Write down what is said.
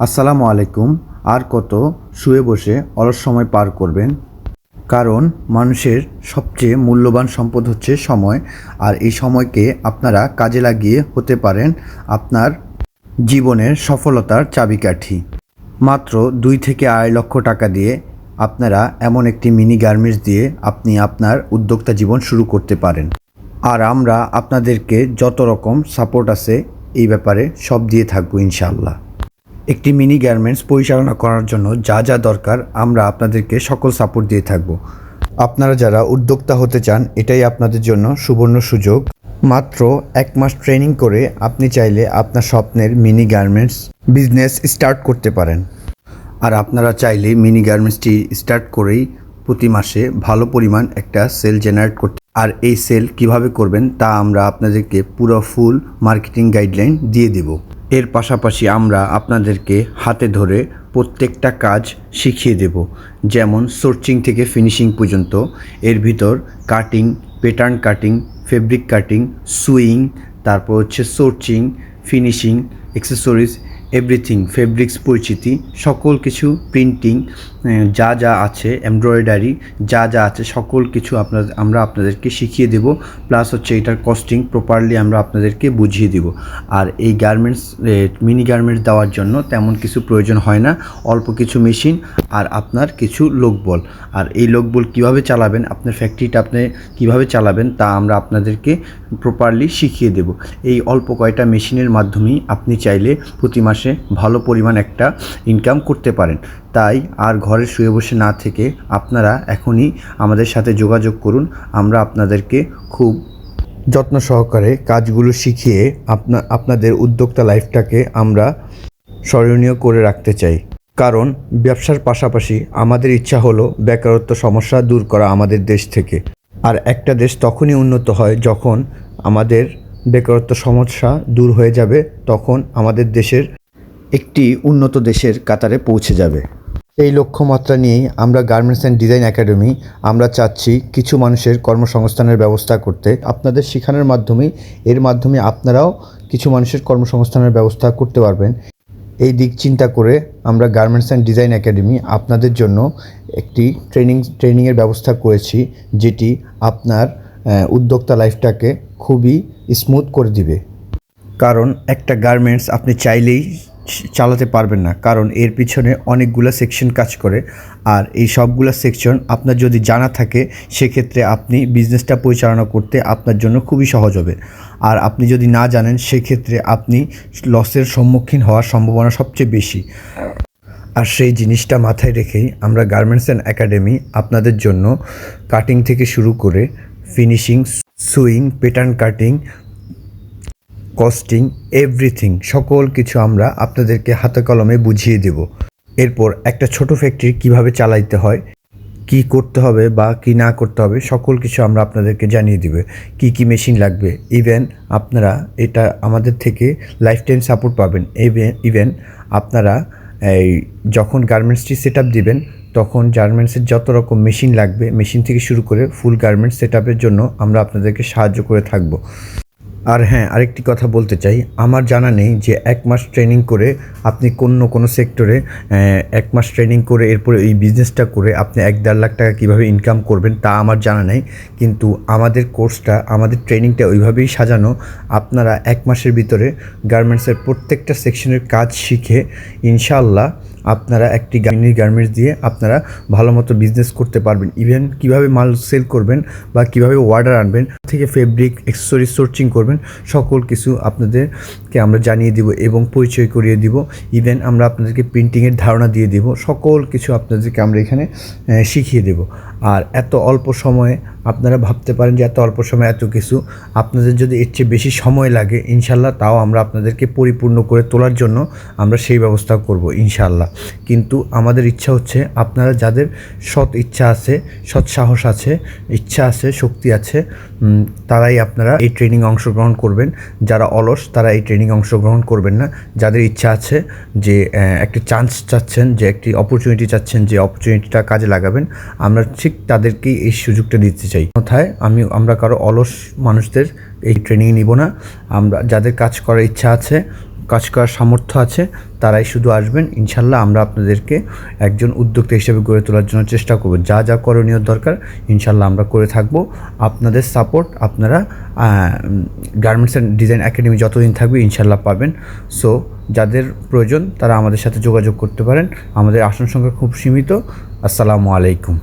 আসসালামু আলাইকুম। আর কত শুয়ে বসে অলস সময় পার করবেন? কারণ মানুষের সবচেয়ে মূল্যবান সম্পদ হচ্ছে সময়। আর এই সময়কে আপনারা কাজে লাগিয়ে হতে পারেন আপনার জীবনের সফলতার চাবিকাঠি। মাত্র দুই থেকে আড়াই লক্ষ টাকা দিয়ে আপনারা এমন একটি মিনি গার্মেন্টস দিয়ে আপনি আপনার উদ্যোক্তা জীবন শুরু করতে পারেন। আর আমরা আপনাদেরকে যত রকম সাপোর্ট আছে এই ব্যাপারে সব দিয়ে থাকব ইনশাআল্লাহ। একটি মিনি গার্মেন্টস পরিচালনা করার জন্য যা যা দরকার, আমরা আপনাদেরকে সকল সাপোর্ট দিয়ে থাকব। আপনারা যারা উদ্যোক্তা হতে চান, এটাই আপনাদের জন্য সুবর্ণ সুযোগ। মাত্র এক মাস ট্রেনিং করে আপনি চাইলে আপনার স্বপ্নের মিনি গার্মেন্টস বিজনেস স্টার্ট করতে পারেন। আর আপনারা চাইলে মিনি গার্মেন্টসটি স্টার্ট করেই প্রতি মাসে ভালো পরিমাণ একটা সেল জেনারেট করতে আর এই সেল কীভাবে করবেন তা আমরা আপনাদেরকে পুরো ফুল মার্কেটিং গাইডলাইন দিয়ে দেব। এর পাশাপাশি আমরা আপনাদেরকে হাতে ধরে প্রত্যেকটা কাজ শিখিয়ে দেব। যেমন সোর্চিং থেকে ফিনিশিং পর্যন্ত, এর ভিতর cutting pattern cutting fabric cutting sewing তারপর হচ্ছে sourcing finishing accessories everything fabrics পরিচিতি, সকল কিছু প্রিন্টিং যা যা আছে এমব্রয়ডারি যা যা আছে, সকল কিছু আপনার, আমরা আপনাদেরকে শিখিয়ে দেব। প্লাস হচ্ছে এটার কস্টিং প্রপারলি আমরা আপনাদেরকে বুঝিয়ে দেব। আর এই গার্মেন্টস মিনি গার্মেন্টস দেওয়ার জন্য তেমন কিছু প্রয়োজন হয় না। অল্প কিছু মেশিন আর আপনার কিছু লোকবল। আর এই লোকবল কীভাবে চালাবেন, আপনার ফ্যাক্টরিটা আপনি কীভাবে চালাবেন, তা আমরা আপনাদেরকে প্রপারলি শিখিয়ে দেব। এই অল্প কয়টা মেশিনের মাধ্যমেই আপনি চাইলে প্রতি মাসে ভালো পরিমাণ একটা ইনকাম করতে পারেন। তাই আর ঘরে শুয়ে বসে না থেকে আপনারা এখনই আমাদের সাথে যোগাযোগ করুন। আমরা আপনাদেরকে খুব যত্ন সহকারে কাজগুলো শিখিয়ে আপনা, আপনাদের উদ্যোক্তা লাইফটাকে আমরা স্মরণীয় করে রাখতে চাই। কারণ ব্যবসার পাশাপাশি আমাদের ইচ্ছা হলো বেকারত্ব সমস্যা দূর করা আমাদের দেশ থেকে। আর একটা দেশ তখনই উন্নত হয় যখন আমাদের বেকারত্ব সমস্যা দূর হয়ে যাবে, তখন আমাদের দেশের একটি উন্নত দেশের কাতারে পৌঁছে যাবে। এই লক্ষ্যমাত্রা নিয়েই আমরা গার্মেন্টস অ্যান্ড ডিজাইন একাডেমি, আমরা চাচ্ছি কিছু মানুষের কর্মসংস্থানের ব্যবস্থা করতে। আপনাদের শেখানোর মাধ্যমে এর মাধ্যমে আপনারাও কিছু মানুষের কর্মসংস্থানের ব্যবস্থা করতে পারবেন। এই দিক চিন্তা করে আমরা গার্মেন্টস অ্যান্ড ডিজাইন একাডেমি আপনাদের জন্য একটি ট্রেনিং, ট্রেনিংয়ের ব্যবস্থা করেছি, যেটি আপনার উদ্যোক্তা লাইফটাকে খুবই স্মুথ করে দিবে। কারণ একটা গার্মেন্টস আপনি চাইলেই চালাতে পারবেন না। কারণ এর পিছনে অনেকগুলো সেকশন কাজ করে। আর এই সবগুলো সেকশন আপনার যদি জানা থাকে, সেক্ষেত্রে আপনি বিজনেসটা পরিচালনা করতে আপনার জন্য খুবই সহজ হবে। আর আপনি যদি না জানেন, সেক্ষেত্রে আপনি লসের সম্মুখীন হওয়ার সম্ভাবনা সবচেয়ে বেশি। আর সেই জিনিসটা মাথায় রেখেই আমরা গার্মেন্টস অ্যান্ড একাডেমি আপনাদের জন্য কাটিং থেকে শুরু করে finishing sewing pattern cutting costing everything সকল কিছু আমরা আপনাদেরকে হাতে কলমে বুঝিয়ে দেব। এরপর একটা ছোট ফ্যাক্টরি কীভাবে চালাইতে হয়, কি করতে হবে বা কি না করতে হবে, সকল কিছু আমরা আপনাদেরকে জানিয়ে দেবে। কি কি মেশিন লাগবে ইভেন আপনারা এটা আমাদের থেকে লাইফ টাইম সাপোর্ট পাবেন ইভেন আপনারা এই যখন গার্মেন্টসটি সেট আপ দিবেন, তখন গার্মেন্টসের যত রকম মেশিন লাগবে মেশিন থেকে শুরু করে ফুল গার্মেন্টস সেট জন্য আমরা আপনাদেরকে সাহায্য করে থাকব। আর হ্যাঁ আরেকটি কথা বলতে চাই। আমার জানা নেই যে এক মাস ট্রেনিং করে আপনি কোনো কোনো সেক্টরে এক মাস ট্রেনিং করে এরপরে এই বিজনেসটা করে আপনি এক দেড় লাখ টাকা কীভাবে ইনকাম করবেন তা আমার জানা নেই। কিন্তু আমাদের কোর্সটা আমাদের ট্রেনিংটা ওইভাবেই সাজানো। আপনারা এক মাসের ভিতরে গার্মেন্টসের প্রত্যেকটা সেকশনের কাজ শিখে, ইনশাআল্লাহ আপনারা একটি গার্মি গার্মেন্টস দিয়ে আপনারা ভালো মতো বিজনেস করতে পারবেন। ইভেন কীভাবে মাল সেল করবেন বা কীভাবে অর্ডার আনবেন থেকে ফেব্রিক এক্সেসরি সোর্চিং করবেন, সকল কিছু আপনাদেরকে আমরা জানিয়ে দিব এবং পরিচয় করিয়ে দিব। ইভেন আমরা আপনাদেরকে প্রিন্টিংয়ের ধারণা দিয়ে দিব, সকল কিছু আপনাদেরকে আমরা এখানে শিখিয়ে দেব। আর এত অল্প সময়ে আপনারা ভাবতে পারেন যে এত অল্প সময়ে এত কিছু। আপনাদের যদি এর চেয়ে বেশি সময় লাগে ইনশাল্লাহ তাও আমরা আপনাদেরকে পরিপূর্ণ করে তোলার জন্য আমরা সেই ব্যবস্থা করব ইনশাল্লাহ কিন্তু আমাদের ইচ্ছা হচ্ছে, আপনারা যাদের সৎ ইচ্ছা আছে, সৎ সাহস আছে, ইচ্ছা আছে, শক্তি আছে তারাই আপনারা এই ট্রেনিং অংশগ্রহণ করবেন। যারা অলস, তারা এই ট্রেনিং অংশগ্রহণ করবেন না। যাদের ইচ্ছা আছে যে একটি চান্স চাচ্ছেন, যে একটি অপরচুনিটি চাচ্ছেন, যে অপরচুনিটিটা কাজে লাগাবেন, আমরা ঠিক তাদেরকেই এই সুযোগটা দিতে চাই। কোথায় আমি, আমরা কারও অলস মানুষদের এই ট্রেনিং নিব না। আমরা, যাদের কাজ করার ইচ্ছা আছে, কাজ করার সামর্থ্য আছে, তারাই শুধু আসবেন। ইনশাল্লাহ আমরা আপনাদেরকে একজন উদ্যোক্তা হিসেবে গড়ে তোলার জন্য চেষ্টা করব। যা যা করণীয় দরকার, ইনশাল্লাহ আমরা করে থাকব। আপনাদের সাপোর্ট আপনারা গার্মেন্টস অ্যান্ড ডিজাইন একাডেমি যতদিন থাকবে, ইনশাল্লাহ পাবেন। সো যাদের প্রয়োজন, তারা আমাদের সাথে যোগাযোগ করতে পারেন। আমাদের আসন সংখ্যা খুব সীমিত। আসসালামু আলাইকুম।